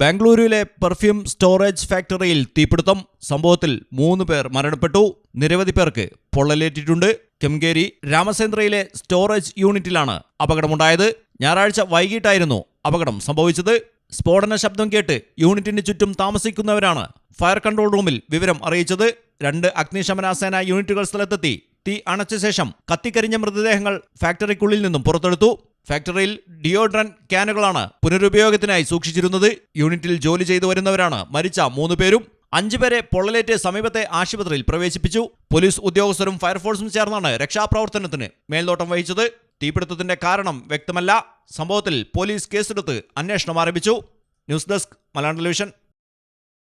ബാംഗ്ലൂരുവിലെ perfume storage ഫാക്ടറിയിൽ തീപിടുത്തം. സംഭവത്തിൽ മൂന്ന് പേർ മരണപ്പെട്ടു. നിരവധി പേർക്ക് പൊള്ളലേറ്റിട്ടുണ്ട്. കെംകേരി രാമചന്ദ്രയിലെ സ്റ്റോറേജ് യൂണിറ്റിലാണ് അപകടമുണ്ടായത്. ഞായറാഴ്ച വൈകിട്ടായിരുന്നു അപകടം സംഭവിച്ചത്. സ്ഫോടന ശബ്ദം കേട്ട് യൂണിറ്റിന് ചുറ്റും താമസിക്കുന്നവരാണ് ഫയർ കൺട്രോൾ റൂമിൽ വിവരം അറിയിച്ചത്. രണ്ട് അഗ്നിശമന സേന യൂണിറ്റുകൾ സ്ഥലത്തെത്തി. തീ അണച്ച ശേഷം കത്തിക്കരിഞ്ഞ മൃതദേഹങ്ങൾ ഫാക്ടറിക്കുള്ളിൽ നിന്നും പുറത്തെടുത്തു. ഫാക്ടറിയിൽ ഡിയോഡ്രൻ ക്യാനുകളാണ് പുനരുപയോഗത്തിനായി സൂക്ഷിച്ചിരുന്നത്. യൂണിറ്റിൽ ജോലി ചെയ്തു വരുന്നവരാണ് മരിച്ച മൂന്ന് പേരും. അഞ്ചുപേരെ പൊള്ളലേറ്റ് സമീപത്തെ ആശുപത്രിയിൽ പ്രവേശിപ്പിച്ചു. പോലീസ് ഉദ്യോഗസ്ഥരും ഫയർഫോഴ്സും ചേർന്നാണ് രക്ഷാപ്രവർത്തനത്തിന് മേൽനോട്ടം വഹിച്ചത്. തീപിടുത്തത്തിന്റെ കാരണം വ്യക്തമല്ല. സംഭവത്തിൽ പോലീസ് കേസെടുത്ത് അന്വേഷണം ആരംഭിച്ചു. News desk Malayalam television.